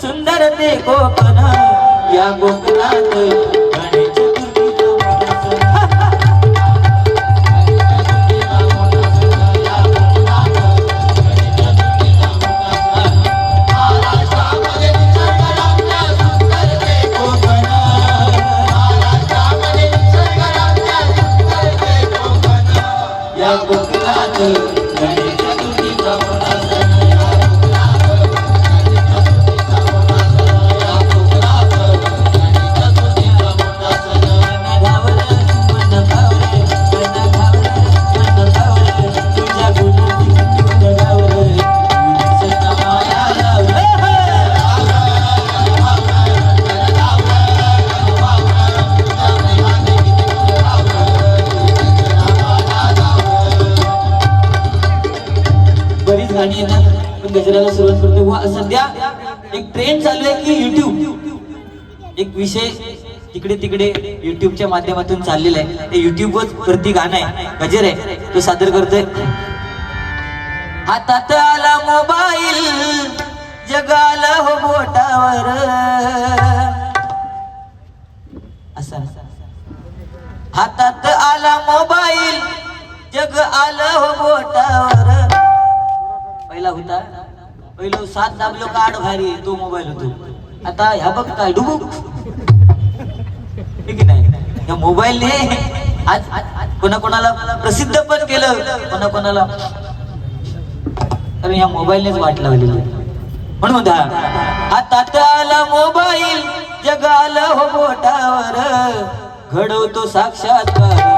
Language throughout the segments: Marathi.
सुंदर ते कोकण या गोकुलात गाणी येतात पण गजराला सुरुवात करतो. व सध्या एक ट्रेंड चालू आहे की युट्यूब एक विषय तिकडे तिकडे युट्यूबच्या माध्यमातून चाललेला आहे. ते युट्यूबवर प्रति गाणं आहे. गजर आहे. तो सादर करतोय. हातात आला मोबाईल जगाला हो बोटावर. असा. हातात आला मोबाईल जग आलं हो बोटावर. पहिला होता. पहिलं सात दाबलो का आठ भारी तो मोबाईल होतो. आता ह्या बघ काय डुबुक. हे नाही या मोबाईलने आज कोणाकोणाला प्रसिद्ध पण केलं कोणाकोणाला. कारण या मोबाईलनेच वाट लावलेली. आहे. म्हणून म्हणता हातात आला मोबाईल जगाला हो बोटावर. घडवतो साक्षात्कार.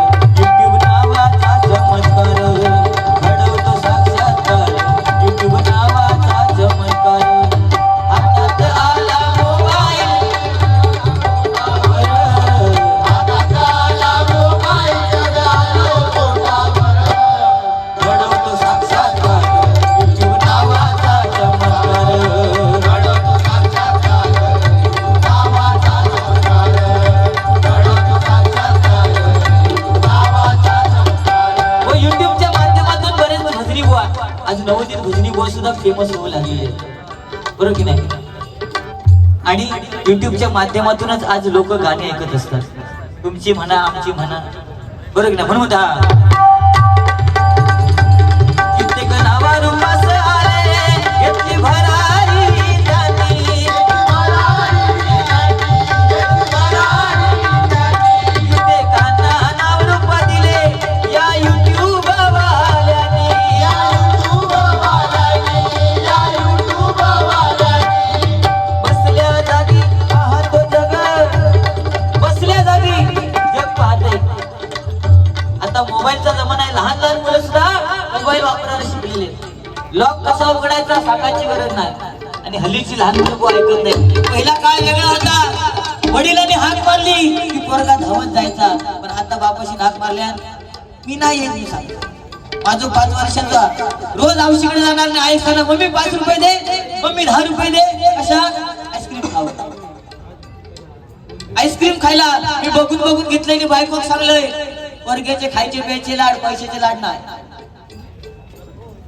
आज नवोदित भजनी बुवा सुद्धा फेमस होऊ लागलेले आहे बरोबर की नाही? आणि युट्यूबच्या माध्यमातूनच आज लोक गाणी ऐकत असतात. तुमची म्हणा आमची म्हणा. बरोबर की नाही? म्हणून आता मोबाईलचा जमाना आहे. लहान लहान मुलं सुद्धा मोबाईल वापरायला शिकलेले लॉक कसा उघडायचा सांगायची गरज नाही. आणि हल्लीची लहान मुलं ऐकत नाही पहिला काळ वेगळा होता. वडिलांनी हाक मारली की पोरगा धावत जायचा. पण आता बापाशी हाक मारल्या मी नाही येत मी सांगतो माझं पाच वर्षाचा रोज औषधकडे जाणार नाही. आई सांगणार मम्मी पाच रुपये दे. मम्मी दहा रुपये दे. अशा आईस्क्रीम खावं. आईस्क्रीम खायला मी बघून बघून घेतलंय की बायको सांगलंय वर्गाचे खायचे प्यायचे लाड पैशाचे लाड नाही.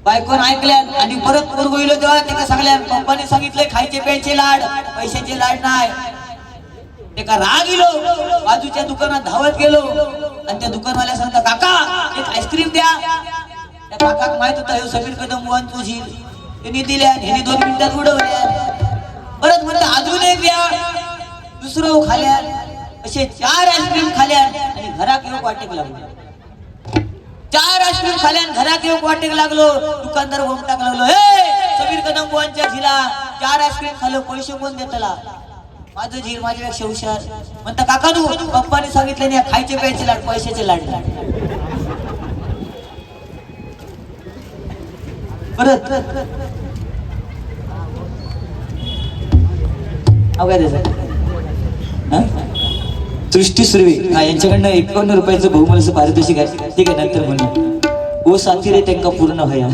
बायकोन ऐकल्या आणि परत पोरग इलो तेव्हा त्याला सांगल्या पप्पाने सांगितलंय खायचे प्यायचे लाड पैशाचे लाड नाही. ते का राग येलो बाजूच्या दुकानात धावत गेलो. आणि त्या दुकानवाल्या सांगता काका एक आईस्क्रीम द्या. त्या काकाक माहीत होता हे समीर कदम वन तुझी त्यांनी दिल्या ह्याने दोन मिनिटात उडवल्या परत म्हणलं अजून एक द्या. दुसरं खाल्या असे चार आईस्क्रीम खाल्या आणि घरात येऊ वाटेक लागलो. चार अश्विन खाल्यान आणि घरात येऊ वाटेक लागलो. दुकानदार टाक लागलो हे समीर कदम बुवांच्या झिला चार आईस्क्रीम खाल्लो पैसे कोण देतला? माझं झील माझ्यापेक्षा हुशार. म्हणता काका तू पप्पाने सांगितलं नाही खायचे प्यायचे लाड पैशाचे लाड. परत. अहो काय सृष्टी सुर्वे. हा यांच्याकडनं एकावन्न रुपयाचं बहुमूल्याचं पारितोषिक आहे. ठीक आहे नंतर म्हणू ओ साथी रे त्यांना पूर्ण व्हाया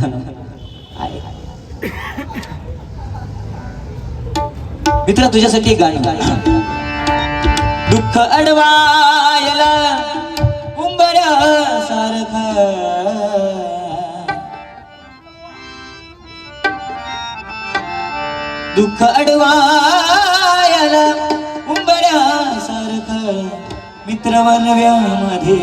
मित्र तुझ्यासाठी एक गाणं. दुःख अडवायला उंबऱ्या सारखा. दुःख अडवा मित्र वनव्यामध्ये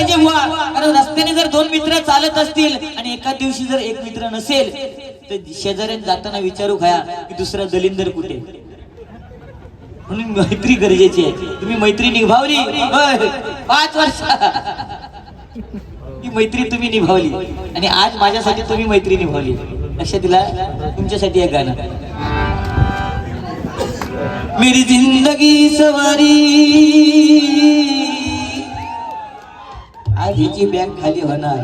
पाहिजे व्हा कारण रस्त्याने जर दोन मित्र चालत असतील आणि एका दिवशी जर एक मित्र नसेल तर शेजाऱ्यात जाताना विचारू खाया की दुसरा दलिंदर कुठे? म्हणून मैत्री गरजेची आहे. तुम्ही मैत्री निभावली? पाच वर्ष. ही मैत्री तुम्ही निभावली. आणि आज माझ्यासाठी तुम्ही मैत्री निभावली. लक्षात दिला तुमच्यासाठी एक गाणं. मेरी जिंदगी सवारी. हिची बँक खाली होणार.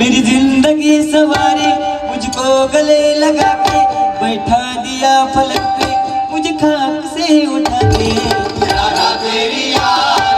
मेरी जिंदगी सवारी मुझको गले लगा के बैठा दिया फलक पे मुझे खाक से उठा के। तेरी यार।